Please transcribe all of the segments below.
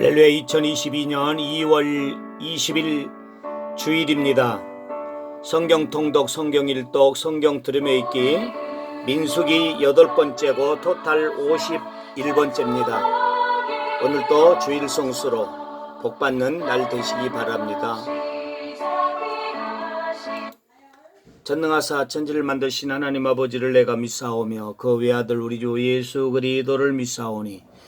할렐루야 2022년 2월 20일 주일입니다. 성경 통독, 성경 일독, 성경 들음에 읽기 민숙이 여덟 번째고 토탈 51번째입니다. 오늘도 주일 성수로 복받는 날 되시기 바랍니다. 전능하사 천지를 만드신 하나님 아버지를 내가 믿사오며 그 외아들 우리 주 예수 그리스도를 믿사오니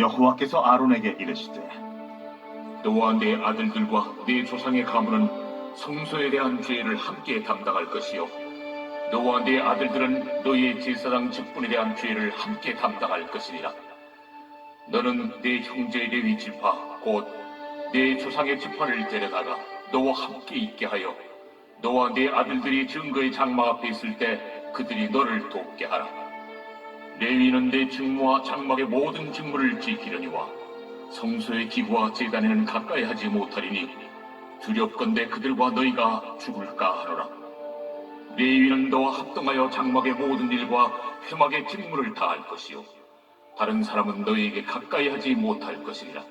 여호와께서 아론에게 이르시되 너와 네 아들들과 네 조상의 가문은 성소에 대한 죄를 함께 담당할 것이요. 너와 네 아들들은 너의 제사장 직분에 대한 죄를 함께 담당할 것이니라. 너는 네 형제 레위 지파 곧네 조상의 지파를 데려다가 너와 함께 있게 하여 너와 네 아들들이 증거의 장막 앞에 있을 때 그들이 너를 돕게 하라 레위는 내 직무와 장막의 모든 직무를 지키려니와 성소의 기구와 제단에는 가까이 하지 못하리니 두렵건대 그들과 너희가 죽을까 하노라. 레위는 너와 합동하여 장막의 모든 일과 회막의 직무를 다할 것이요 다른 사람은 너희에게 가까이 하지 못할 것이니라.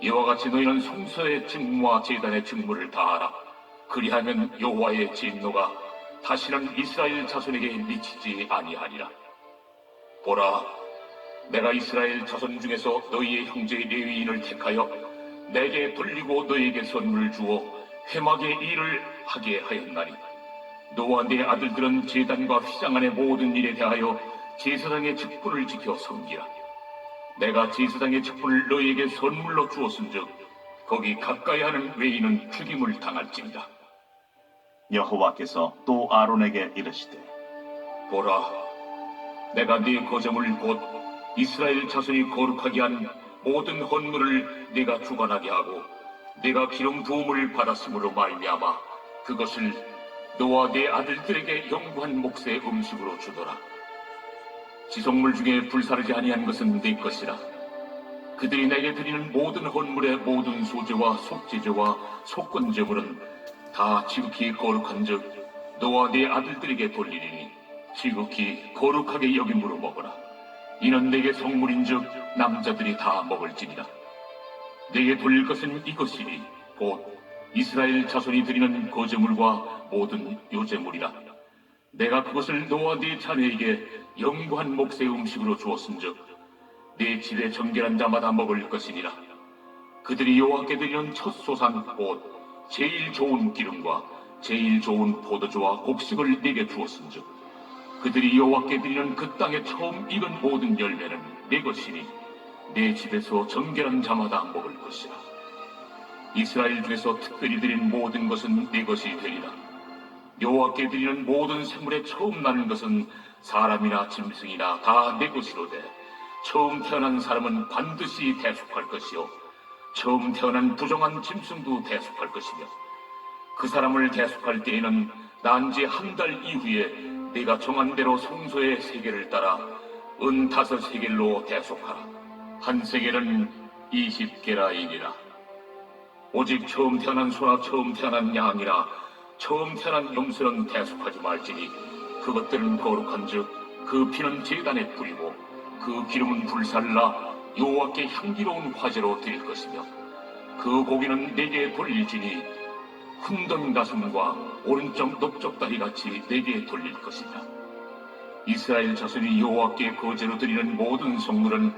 이와 같이 너희는 성소의 직무와 제단의 직무를 다하라. 그리하면 여호와의 진노가 다시는 이스라엘 자손에게 미치지 아니하리라. 보라, 내가 이스라엘 자손 중에서 너희의 형제 레위인을 택하여 내게 돌리고 너희에게 선물을 주어 회막의 일을 하게 하였나니 너와 네 아들들은 제단과 휘장 안의 모든 일에 대하여 제사장의 직분을 지켜 섬기라. 내가 제사장의 직분을 너희에게 선물로 주었은즉 거기 가까이 하는 외인은 죽임을 당할지니라. 여호와께서 또 아론에게 이르시되 보라, 내가 네 거점을 곧 이스라엘 자손이 거룩하게 한 모든 헌물을 네가 주관하게 하고 네가 기름 부음을 받았으므로 말미암아 그것을 너와 네 아들들에게 영구한 몫의 음식으로 주더라. 지속물 중에 불사르지 아니한 것은 네 것이라. 그들이 내게 드리는 모든 헌물의 모든 소재와 속죄제와 속건제물은 다 지극히 거룩한즉 너와 네 아들들에게 돌리리니 지극히 거룩하게 여김으로 먹어라. 이는 내게 성물인즉 남자들이 다 먹을지니라. 내게 돌릴 것은 이것이니 곧 이스라엘 자손이 드리는 거제물과 모든 요제물이라. 내가 그것을 너와 네 자녀에게 영구한 몫의 음식으로 주었은즉 네 집에 정결한 자마다 먹을 것이니라. 그들이 여호와께 드리는 첫 소산 곧 제일 좋은 기름과 제일 좋은 포도주와 곡식을 내게 주었은즉 그들이 여호와께 드리는 그 땅에 처음 익은 모든 열매는 내 것이니 내 집에서 정결한 자마다 먹을 것이라. 이스라엘 중에서 특별히 드린 모든 것은 네 것이 되리라. 여호와께 드리는 모든 생물에 처음 나는 것은 사람이나 짐승이나 다 내 것이로되 처음 태어난 사람은 반드시 대속할 것이요 처음 태어난 부정한 짐승도 대속할 것이며 그 사람을 대속할 때에는 난지 한 달 이후에 내가 정한 대로 성소의 세계를 따라 은 다섯 세겔로 대속하라. 한 세겔은 이십 게라이니라. 오직 처음 태어난 소나 처음 태어난 양이나 처음 태어난 염소는 대속하지 말지니 그것들은 거룩한즉 그 피는 제단에 뿌리고 그 기름은 불살라 여호와께 향기로운 화제로 드릴 것이며 그 고기는 내게 돌릴지니 훈던 가슴과 오른쪽 넓적 다리 같이 내게 돌릴 것이다. 이스라엘 자손이 여호와께 거제로 드리는 모든 성물은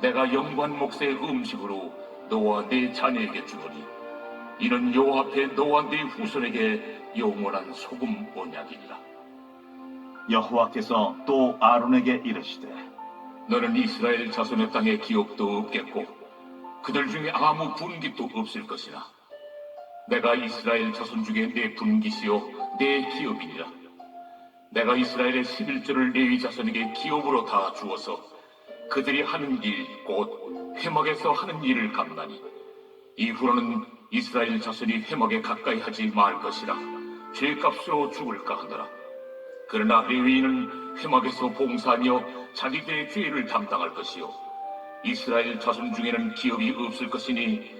내가 영관 목새의 음식으로 너와 네 자녀에게 주노니 이는 여호와 앞에 너와 네 후손에게 영원한 소금 언약이니라. 여호와께서 또 아론에게 이르시되 너는 이스라엘 자손의 땅에 기업도 없겠고 그들 중에 아무 분깃도 없을 것이라. 내가 이스라엘 자손 중에 내 분깃이요 내 기업이니라. 내가 이스라엘의 11조를 레위 자손에게 기업으로 다 주어서 그들이 하는 일 곧 회막에서 하는 일을 감나니 이후로는 이스라엘 자손이 회막에 가까이 하지 말 것이라 죄값으로 죽을까 하더라. 그러나 레위인은 회막에서 봉사하며 자기들의 죄를 담당할 것이요 이스라엘 자손 중에는 기업이 없을 것이니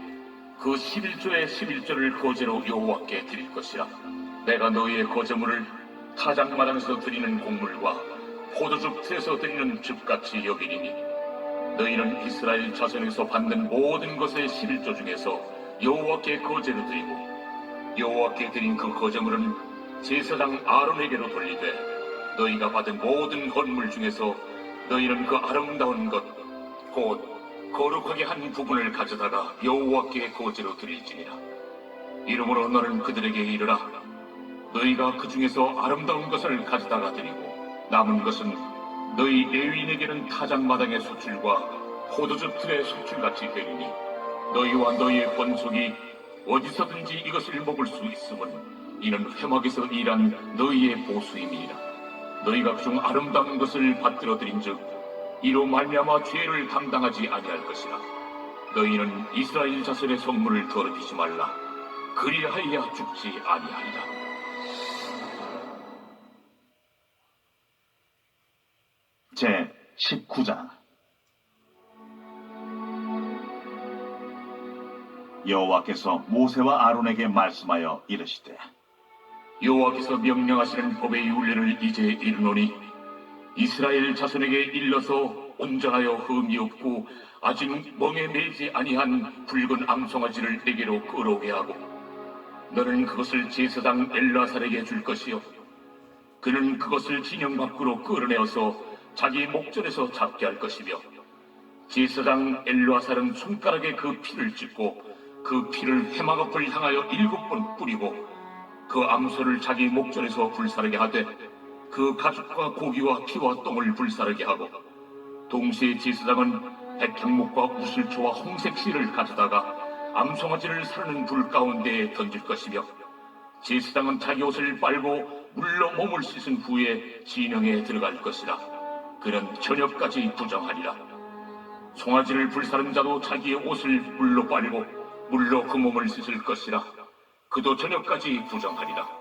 그 11조의 11조를 거제로 여호와께 드릴 것이라. 내가 너희의 거제물을 타작마당에서 드리는 곡물과 포도즙 틀에서 드리는 즙같이 여기니니 너희는 이스라엘 자손에서 받는 모든 것의 11조 중에서 여호와께 거제로 드리고 여호와께 드린 그 거제물은 제사장 아론에게로 돌리되 너희가 받은 모든 건물 중에서 너희는 그 아름다운 것 곧 거룩하게 한 부분을 가져다가 여호와께 거제로 드릴지니라. 이러므로 너는 그들에게 이르라. 너희가 그 중에서 아름다운 것을 가져다가 드리고 남은 것은 너희 레위인에게는 타작마당의 소출과 포도즙 틀의 소출같이 되리니 너희와 너희의 번속이 어디서든지 이것을 먹을 수 있음은 이는 회막에서 일한 너희의 보수임이니라. 너희가 그중 아름다운 것을 받들어 드린즉 이로 말미암아 죄를 담당하지 아니할 것이라. 너희는 이스라엘 자손의 성물을 더럽히지 말라. 그리하여야 죽지 아니하리라. 제 19장. 여호와께서 모세와 아론에게 말씀하여 이르시되 여호와께서 명령하시는 법의 윤례를 이제 이르노니 이스라엘 자손에게 일러서 온전하여 흠이 없고 아직 멍에 매지 아니한 붉은 암송아지를 내게로 끌어오게 하고 너는 그것을 제사장 엘라살에게 줄 것이요. 그는 그것을 진영 밖으로 끌어내어서 자기 목전에서 잡게 할 것이며 제사장 엘라살은 손가락에 그 피를 찍고 그 피를 해막 앞을 향하여 일곱 번 뿌리고 그 암소를 자기 목전에서 불사르게 하되 그 가죽과 고기와 피와 똥을 불사르게 하고 동시에 제사장은 백향목과 우슬초와 홍색 실을 가져다가 암송아지를 사르는 불 가운데에 던질 것이며 제사장은 자기 옷을 빨고 물로 몸을 씻은 후에 진영에 들어갈 것이라 그는 저녁까지 부정하리라. 송아지를 불사른 자도 자기의 옷을 물로 빨고 물로 그 몸을 씻을 것이라 그도 저녁까지 부정하리라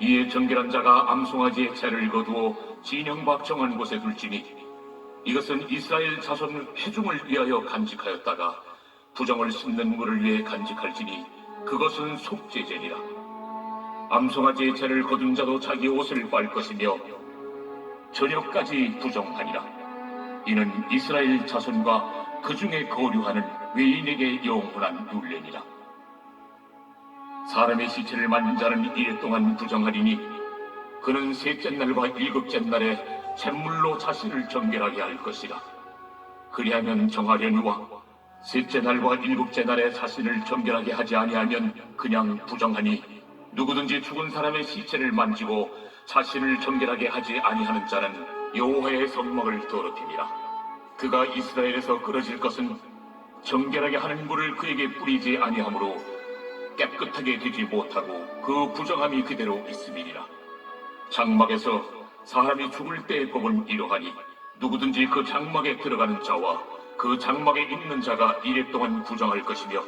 이에 정결한 자가 암송아지의 채를 거두어 진영 밖 정한 곳에 둘지니 이것은 이스라엘 자손 회중을 위하여 간직하였다가 부정을 씻는 물을 위해 간직할지니 그것은 속죄제니라 암송아지의 채를 거둔 자도 자기 옷을 빨 것이며 저녁까지 부정하니라 이는 이스라엘 자손과 그 중에 거류하는 외인에게 영원한 율례니라. 사람의 시체를 만진 자는 이래 동안 부정하리니 그는 셋째 날과 일곱째 날에 잿물로 자신을 정결하게 할 것이라. 그리하면 정하려니와 셋째 날과 일곱째 날에 자신을 정결하게 하지 아니하면 그냥 부정하니 누구든지 죽은 사람의 시체를 만지고 자신을 정결하게 하지 아니하는 자는 여호와의 성막을 더럽힘이라. 그가 이스라엘에서 끊어질 것은 정결하게 하는 물을 그에게 뿌리지 아니하므로 깨끗하게 되지 못하고 그 부정함이 그대로 있음이니라. 장막에서 사람이 죽을 때의 법은 이러하니 누구든지 그 장막에 들어가는 자와 그 장막에 있는 자가 이래 동안 부정할 것이며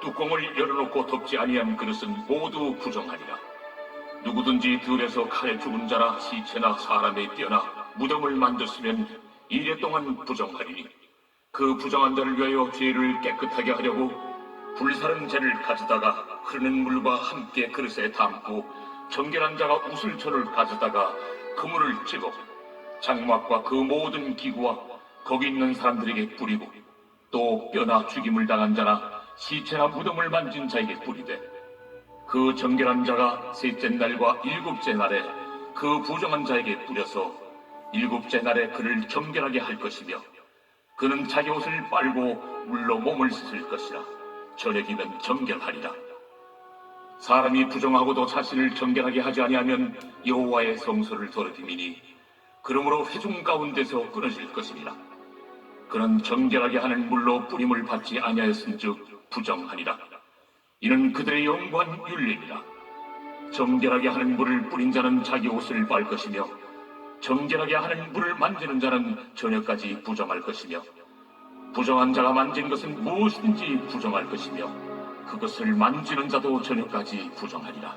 뚜껑을 열어놓고 덮지 아니한 그릇은 모두 부정하리라. 누구든지 들에서 칼에 죽은 자나 시체나 사람의 뼈나 무덤을 만졌으면 이래 동안 부정하리니 그 부정한 자를 위하여 죄를 깨끗하게 하려고 불사른 재를 가져다가 흐르는 물과 함께 그릇에 담고 정결한 자가 우슬초를 가져다가 그물을 찍어 장막과 그 모든 기구와 거기 있는 사람들에게 뿌리고 또 뼈나 죽임을 당한 자나 시체나 무덤을 만진 자에게 뿌리되 그 정결한 자가 셋째 날과 일곱째 날에 그 부정한 자에게 뿌려서 일곱째 날에 그를 정결하게 할 것이며 그는 자기 옷을 빨고 물로 몸을 씻을 것이라 저녁이면 정결하리라. 사람이 부정하고도 자신을 정결하게 하지 아니하면 여호와의 성소를 더럽힘이니 그러므로 회중 가운데서 끊어질 것이니라 그는 정결하게 하는 물로 뿌림을 받지 아니하였은즉 부정하니라. 이는 그들의 영광 윤례니라 정결하게 하는 물을 뿌린 자는 자기 옷을 빨 것이며 정결하게 하는 물을 만지는 자는 저녁까지 부정할 것이며 부정한 자가 만진 것은 무엇이든지 부정할 것이며 그것을 만지는 자도 저녁까지 부정하리라.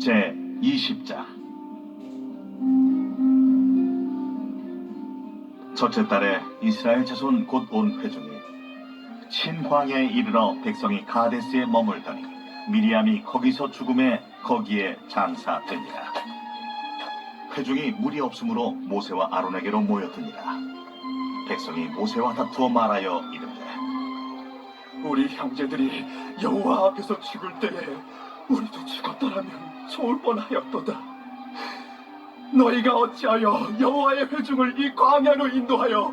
제 20장 첫째 달에 이스라엘 자손 곧 온 회중이 친황에 이르러 백성이 가데스에 머물더니 미리암이 거기서 죽음에 거기에 장사되니라 회중이 물이 없으므로 모세와 아론에게로 모였더니라 백성이 모세와 다투어 말하여 이르되 우리 형제들이 여호와 앞에서 죽을 때에 우리도 죽었더라면 좋을 뻔하였도다. 너희가 어찌하여 여호와의 회중을 이 광야로 인도하여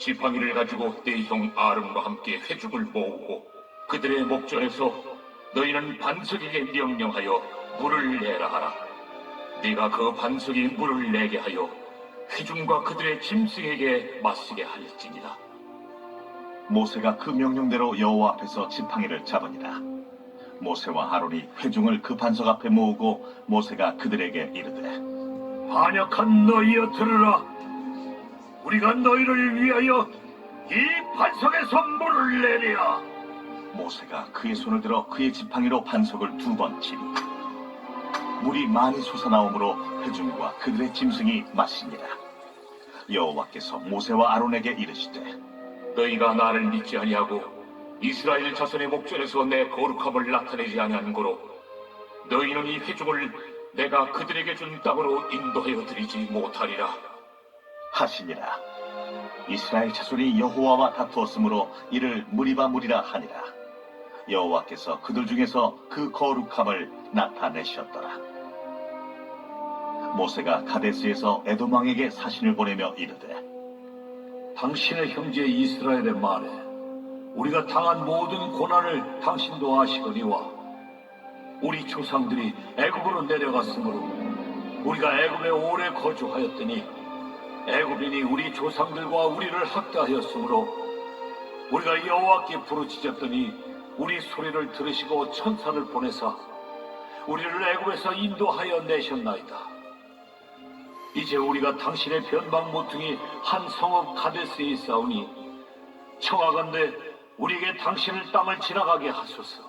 지팡이를 가지고 내형 아름과 함께 회중을 모으고 그들의 목전에서 너희는 반석에게 명령하여 물을 내라 하라. 네가 그 반석이 물을 내게 하여 회중과 그들의 짐승에게 마시게 할지니라. 모세가 그 명령대로 여호와 앞에서 지팡이를 잡으니라 모세와 아론이 회중을 그 반석 앞에 모으고 모세가 그들에게 이르되 반역한 너희여 들으라. 우리가 너희를 위하여 이 반석에서 물을 내리라. 모세가 그의 손을 들어 그의 지팡이로 반석을 두 번 치니 물이 많이 솟아나오므로 회중과 그들의 짐승이 마시니라 여호와께서 모세와 아론에게 이르시되 너희가 나를 믿지 아니하고 이스라엘 자손의 목전에서 내 거룩함을 나타내지 아니한 고로 너희는 이 회중을 내가 그들에게 준 땅으로 인도하여 드리지 못하리라. 하시니라. 이스라엘 자손이 여호와와 다투었으므로 이를 무리바 무리라 하니라. 여호와께서 그들 중에서 그 거룩함을 나타내셨더라. 모세가 가데스에서 에돔 왕에게 사신을 보내며 이르되 당신의 형제 이스라엘의 말에 우리가 당한 모든 고난을 당신도 아시거니와 우리 조상들이 애굽으로 내려갔으므로 우리가 애굽에 오래 거주하였더니 애굽인이 우리 조상들과 우리를 학대하였으므로 우리가 여호와께 부르짖었더니 우리 소리를 들으시고 천사를 보내사 우리를 애굽에서 인도하여 내셨나이다. 이제 우리가 당신의 변방 모퉁이 한 성읍 가데스에 있사오니 청하건대 우리에게 당신을 땅을 지나가게 하소서.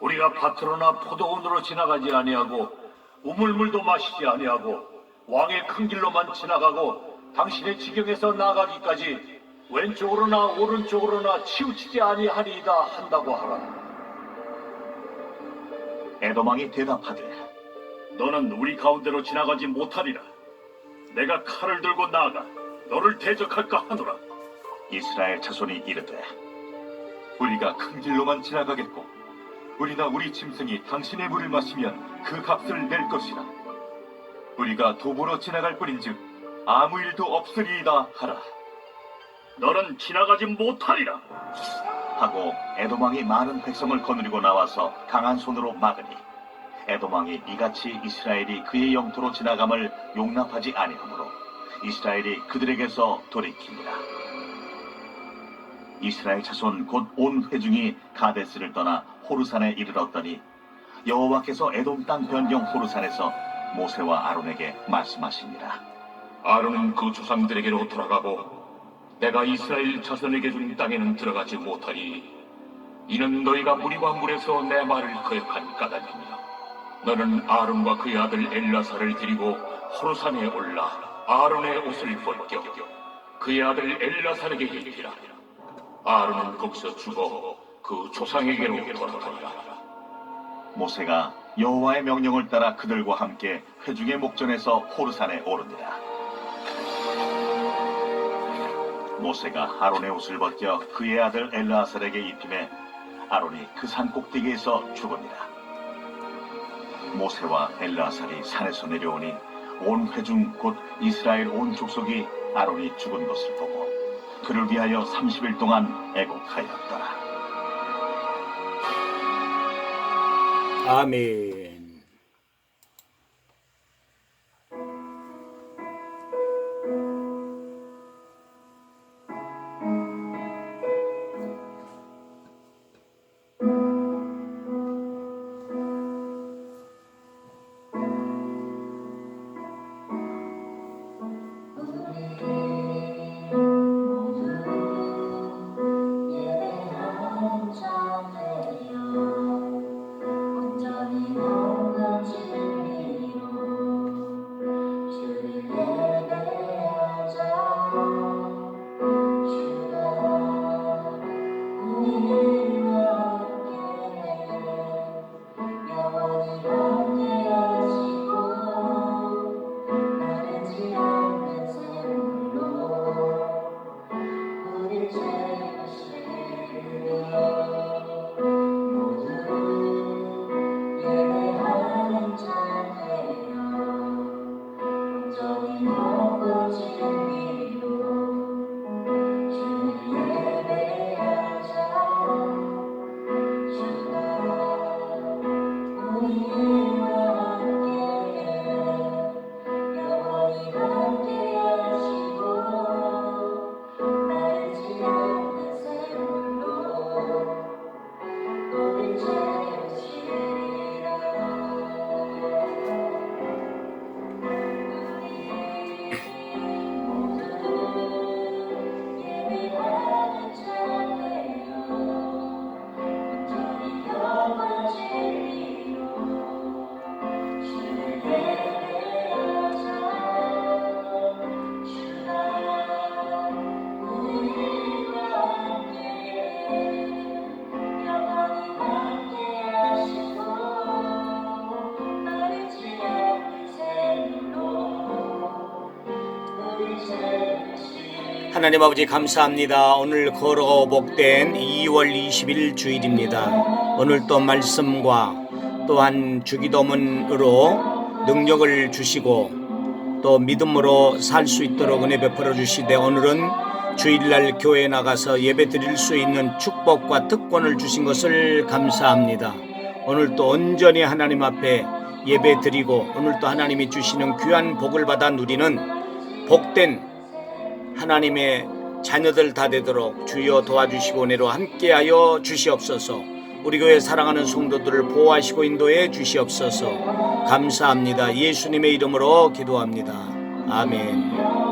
우리가 밭으로나 포도원으로 지나가지 아니하고 우물물도 마시지 아니하고 왕의 큰 길로만 지나가고 당신의 지경에서 나가기까지 왼쪽으로나 오른쪽으로나 치우치지 아니하리이다 한다고 하라. 에도망이 대답하되 너는 우리 가운데로 지나가지 못하리라. 내가 칼을 들고 나아가 너를 대적할까 하노라. 이스라엘 자손이 이르되 우리가 큰 길로만 지나가겠고 우리나 우리 짐승이 당신의 물을 마시면 그 값을 낼 것이라 우리가 도보로 지나갈 뿐인즉 아무 일도 없으리이다 하라 너는 지나가지 못하리라. 하고 에도망이 많은 백성을 거느리고 나와서 강한 손으로 막으니 에도망이 이같이 이스라엘이 그의 영토로 지나감을 용납하지 아니하므로 이스라엘이 그들에게서 돌이킵니다. 이스라엘 자손 곧 온 회중이 가데스를 떠나 호르산에 이르렀더니 여호와께서 에돔 땅 변경 호르산에서 모세와 아론에게 말씀하십니다. 아론은 그 조상들에게로 돌아가고 내가 이스라엘 자손에게 준 땅에는 들어가지 못하리. 이는 너희가 무리와 물에서 내 말을 거역한 까닭이니라. 너는 아론과 그의 아들 엘라사를 데리고 호르산에 올라 아론의 옷을 벗겨 그의 아들 엘라사에게 입히라. 아론은 거기서 죽어 그 조상에게로 돌아가리라. 모세가 여호와의 명령을 따라 그들과 함께 회중의 목전에서 호르산에 오르니라. 모세가 아론의 옷을 벗겨 그의 아들 엘라아살에게 입힘에 아론이 그 산 꼭대기에서 죽으니라. 모세와 엘라아살이 산에서 내려오니 온 회중 곧 이스라엘 온 족속이 아론이 죽은 것을 보고 그를 위하여 30일 동안 애곡하였더라. 아멘. 하나님 아버지 감사합니다. 오늘 걸어 복된 2월 20일 주일입니다. 오늘 또 말씀과 또한 주기도문으로 능력을 주시고 또 믿음으로 살 수 있도록 은혜 베풀어 주시되 오늘은 주일날 교회에 나가서 예배 드릴 수 있는 축복과 특권을 주신 것을 감사합니다. 오늘 또 온전히 하나님 앞에 예배 드리고 오늘 또 하나님이 주시는 귀한 복을 받아 누리는 복된 하나님의 자녀들 다 되도록 주여 도와주시고 내로 함께하여 주시옵소서. 우리 교회 사랑하는 성도들을 보호하시고 인도해 주시옵소서. 감사합니다. 예수님의 이름으로 기도합니다. 아멘.